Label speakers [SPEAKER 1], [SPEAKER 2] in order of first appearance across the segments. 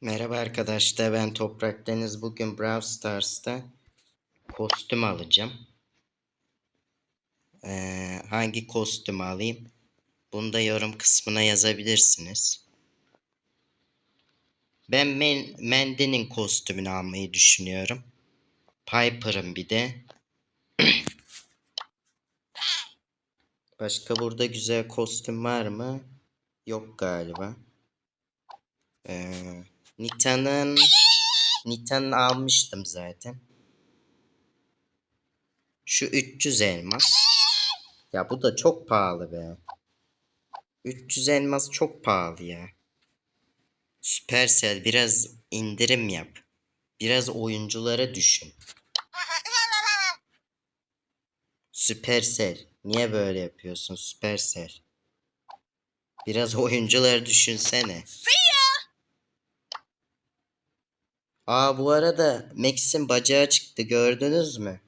[SPEAKER 1] Merhaba arkadaşlar ben Toprak Deniz. Bugün Brawl Stars'ta kostüm alacağım. Ee, hangi kostüm alayım? Bunu da yorum kısmına yazabilirsiniz. Ben Men Mendy'nin kostümünü almayı düşünüyorum. Piper'ın bir de. Başka burada güzel kostüm var mı? Yok galiba. Ee, Nita'nın Nita'nın almıştım zaten. Şu 300 elmas. Ya bu da çok pahalı be. 300 elmas çok pahalı ya. Supercell biraz indirim yap. Biraz oyunculara düşün. Supercell. Niye böyle yapıyorsun Supercell? Biraz oyuncuları düşünsene. Aa bu arada Max'in bacağı çıktı gördünüz mü?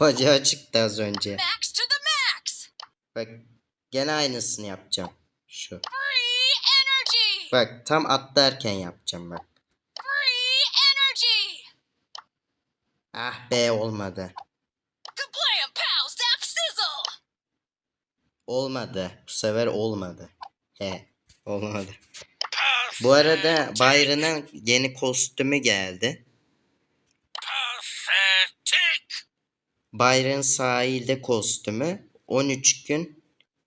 [SPEAKER 1] Bacağı çıktı az önce.
[SPEAKER 2] Max to the max!
[SPEAKER 1] Bak gene aynısını yapacağım. Şu.
[SPEAKER 2] Free energy!
[SPEAKER 1] Bak tam atlarken yapacağım bak.
[SPEAKER 2] Free energy!
[SPEAKER 1] Ah be olmadı. Olmadı. Bu sefer olmadı. He olmadı. Bu arada Byron'ın yeni kostümü geldi. Byron sahilde kostümü 13 gün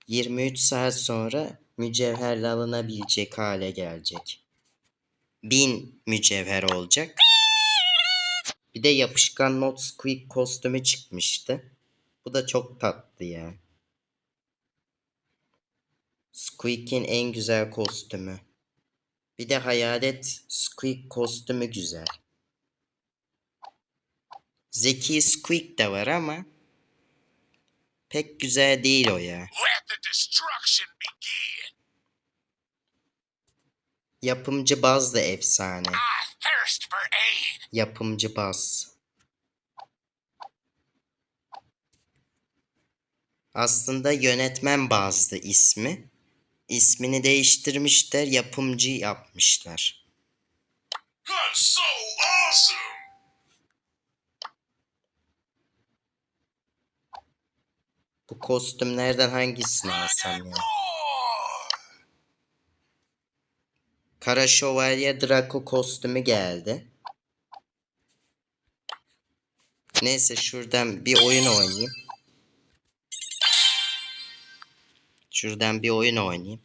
[SPEAKER 1] 23 saat sonra mücevherle alınabilecek hale gelecek. 1000 mücevher olacak. Bir de yapışkan Not Squeak kostümü çıkmıştı. Bu da çok tatlı ya. Squeak'in en güzel kostümü. Bir de hayalet Squeak kostümü güzel. Zeki Squeak de var ama pek güzel değil o ya. Yapımcı Baz da efsane. Yapımcı Baz. Aslında yönetmen Baz'dı ismi. İsmini değiştirmişler, yapımcı yapmışlar.
[SPEAKER 3] That's so awesome.
[SPEAKER 1] Bu kostümlerden hangisini alsam ya? Kara Şövalye Draco kostümü geldi. Neyse şuradan bir oyun oynayayım. Şuradan bir oyun oynayayım.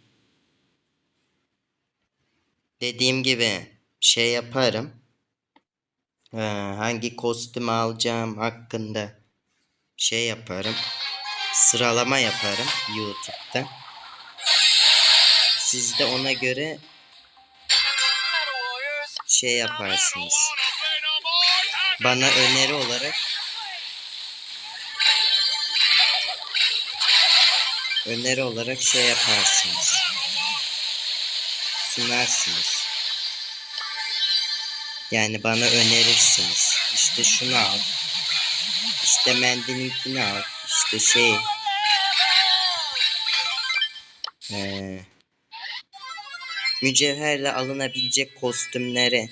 [SPEAKER 1] Dediğim gibi şey yaparım. Ee, hangi kostümü alacağım hakkında şey yaparım. Sıralama yaparım YouTube'da. Siz de ona göre şey yaparsınız. Bana öneri olarak öneri olarak şey yaparsınız. Sunarsınız. Yani bana önerirsiniz. İşte şunu al. İşte mendilinkini al. İşte şey. Ee, mücevherle alınabilecek kostümleri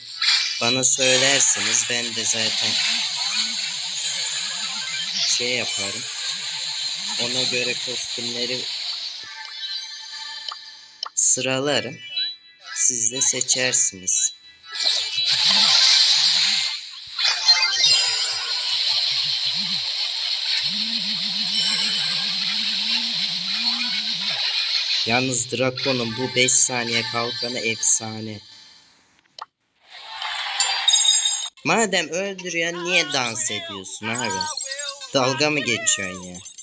[SPEAKER 1] bana söylersiniz. Ben de zaten şey yaparım. Ona göre kostümleri sıralarım. Siz de seçersiniz. Yalnız Drakon'un bu 5 saniye kalkanı efsane. Madem öldürüyorsun niye dans ediyorsun abi? Dalga mı geçiyorsun ya?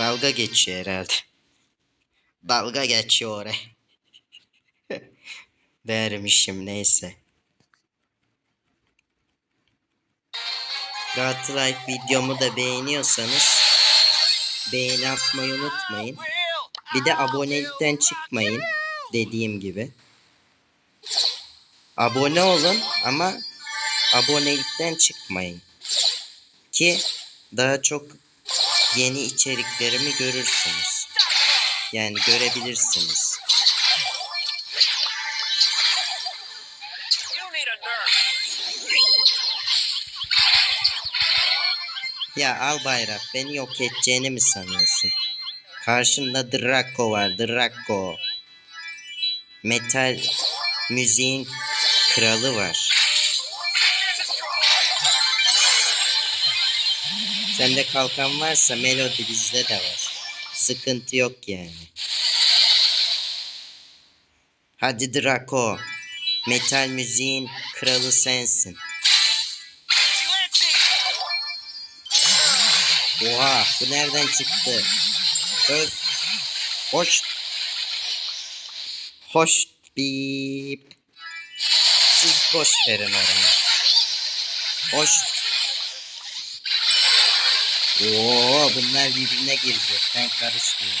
[SPEAKER 1] Dalga geçiyor herhalde. Dalga geçiyor oraya. Dermişim neyse. Galatasaray videomu da beğeniyorsanız beğeni atmayı unutmayın. Bir de abonelikten çıkmayın dediğim gibi. Abone olun ama abonelikten çıkmayın. Ki daha çok yeni içeriklerimi görürsünüz. Yani görebilirsiniz. Ya al bayrak beni yok edeceğini mi sanıyorsun? Karşında Draco var Draco. Metal müziğin kralı var. Sende kalkan varsa melodi bizde de var. Sıkıntı yok yani. Hadi Draco. Metal müziğin kralı sensin. Oha bu nereden çıktı? Öz. Hoş. Hoş bip. Siz boş verin orayı. Hoş. Oo bunlar birbirine girdi. Ben karışmıyorum.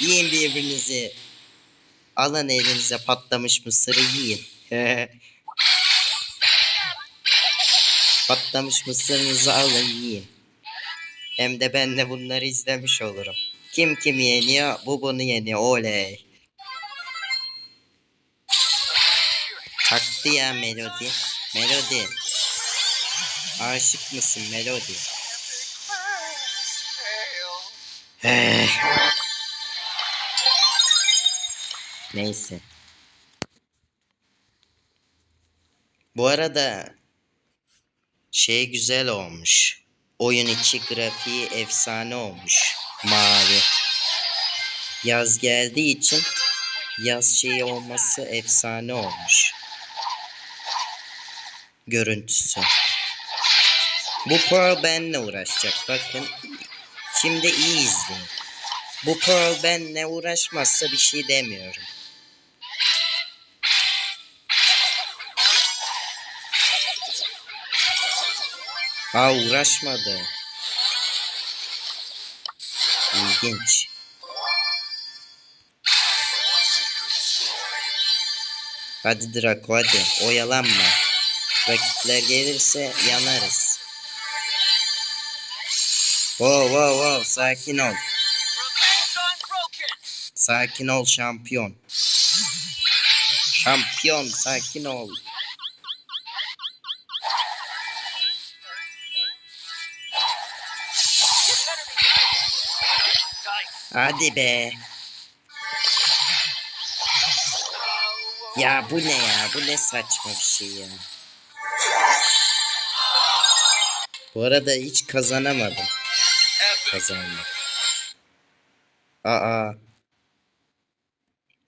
[SPEAKER 1] Yiyin birbirinizi. Alın elinize patlamış mısırı yiyin. patlamış mısırınızı alın yiyin. Hem de ben de bunları izlemiş olurum. Kim kim yeniyor? Bu bunu yeniyor. Oley. Taktı ya Melody. Melody. Aşık mısın Melody? Eh. Neyse. Bu arada şey güzel olmuş. Oyun içi grafiği efsane olmuş. Mavi. Yaz geldiği için yaz şeyi olması efsane olmuş. Görüntüsü. Bu Pearl benle uğraşacak. Bakın. Şimdi iyi izleyin. Bu Pearl benle uğraşmazsa bir şey demiyorum. Aa uğraşmadı. İlginç. Hadi Draco hadi oyalanma. Rakipler gelirse yanarız. Wow wow wow sakin ol. Sakin ol şampiyon. Şampiyon sakin ol. Hadi be. Ya bu ne ya? Bu ne saçma bir şey ya. Bu arada hiç kazanamadım. Kazandım. Aa.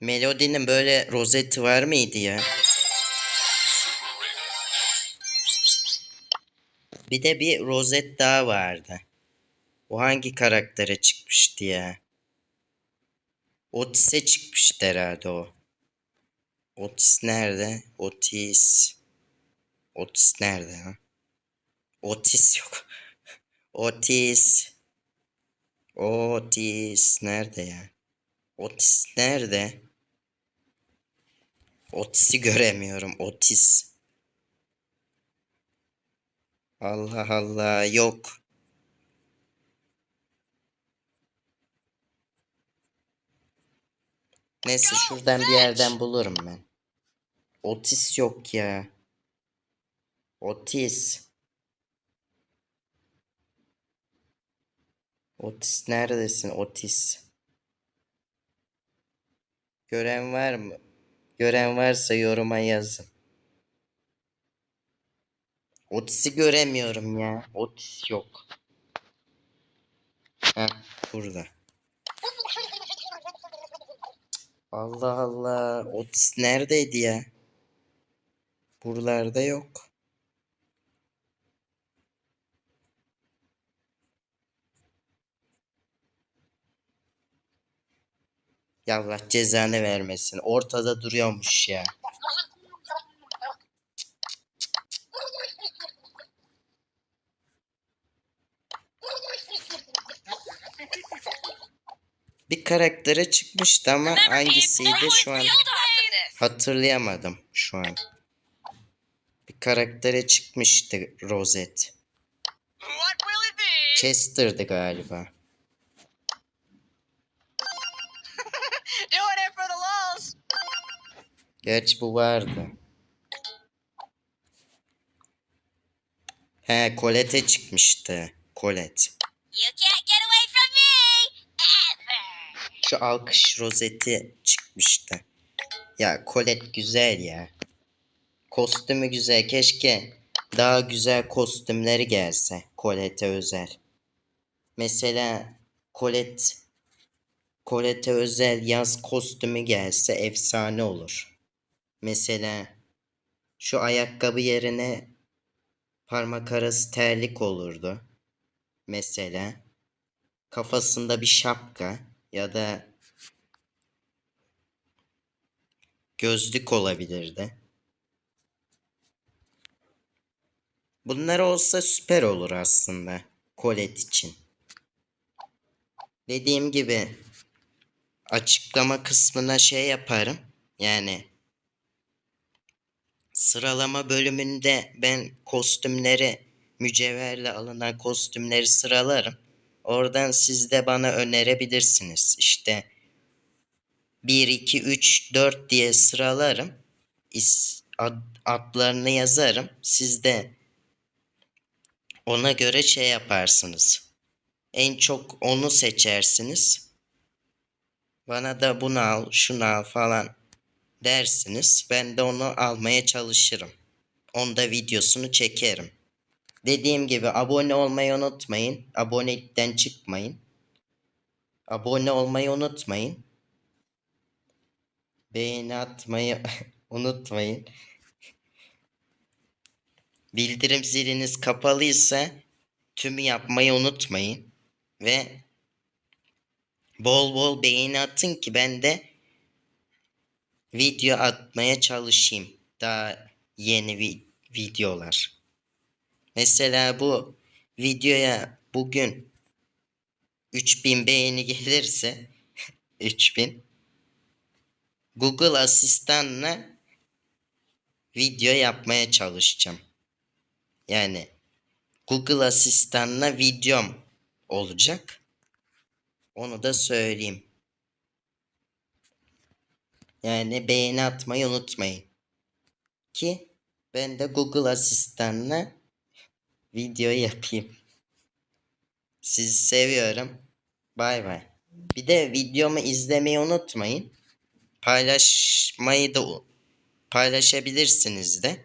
[SPEAKER 1] Melody'nin böyle rozeti var mıydı ya? Bir de bir rozet daha vardı. O hangi karaktere çıkmıştı ya? Otis'e çıkmıştı herhalde o. Otis nerede? Otis. Otis nerede ha? Otis yok. Otis. Otis nerede ya? Otis nerede? Otis'i göremiyorum. Otis. Allah Allah yok. Neyse şuradan bir yerden bulurum ben. Otis yok ya. Otis. Otis neredesin Otis? Gören var mı? Gören varsa yoruma yazın. Otis'i göremiyorum ya. Otis yok. Heh burada. Allah Allah. Otis neredeydi ya? Buralarda yok. Ya Allah cezanı vermesin. Ortada duruyormuş ya. Bir karaktere çıkmıştı ama hangisiydi şu an hatırlayamadım şu an. Bir karaktere çıkmıştı
[SPEAKER 2] be?
[SPEAKER 1] Chester'dı galiba. Gerçi bu vardı. He Colette çıkmıştı. Colette. Şu alkış rozeti çıkmıştı. Ya Colette güzel ya. Kostümü güzel. Keşke daha güzel kostümleri gelse Colette'e özel. Mesela Colette Colette'e özel yaz kostümü gelse efsane olur. Mesela şu ayakkabı yerine parmak arası terlik olurdu. Mesela kafasında bir şapka ya da gözlük olabilirdi. Bunlar olsa süper olur aslında Colette için. Dediğim gibi açıklama kısmına şey yaparım. Yani sıralama bölümünde ben kostümleri mücevherle alınan kostümleri sıralarım. Oradan siz de bana önerebilirsiniz. İşte 1, 2, 3, 4 diye sıralarım. Ad, adlarını yazarım. Siz de ona göre şey yaparsınız. En çok onu seçersiniz. Bana da bunu al, şunu al falan dersiniz. Ben de onu almaya çalışırım. Onda videosunu çekerim. Dediğim gibi abone olmayı unutmayın. Abonelikten çıkmayın. Abone olmayı unutmayın. Beğeni atmayı unutmayın. Bildirim ziliniz kapalıysa tümü yapmayı unutmayın. Ve bol bol beğeni atın ki ben de video atmaya çalışayım. Daha yeni vi- videolar. Mesela bu videoya bugün 3000 beğeni gelirse 3000 Google asistanla video yapmaya çalışacağım. Yani Google asistanla videom olacak. Onu da söyleyeyim. Yani beğeni atmayı unutmayın. Ki ben de Google asistanla video yapayım. Sizi seviyorum. Bay bay. Bir de videomu izlemeyi unutmayın. Paylaşmayı da paylaşabilirsiniz de.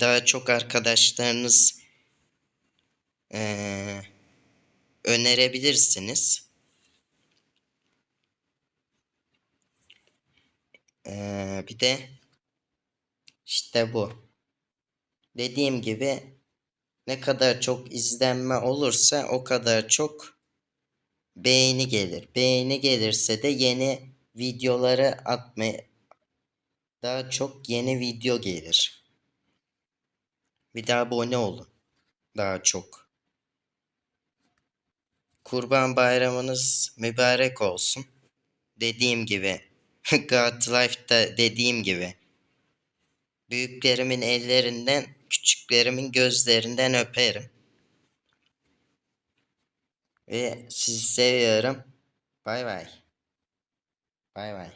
[SPEAKER 1] Daha çok arkadaşlarınız eee, önerebilirsiniz. Bir de işte bu. Dediğim gibi ne kadar çok izlenme olursa o kadar çok beğeni gelir. Beğeni gelirse de yeni videoları atmaya daha çok yeni video gelir. Bir daha abone olun. Daha çok. Kurban bayramınız mübarek olsun. Dediğim gibi God Life'da dediğim gibi büyüklerimin ellerinden küçüklerimin gözlerinden öperim. Ve sizi seviyorum. Bay bay. Bay bay.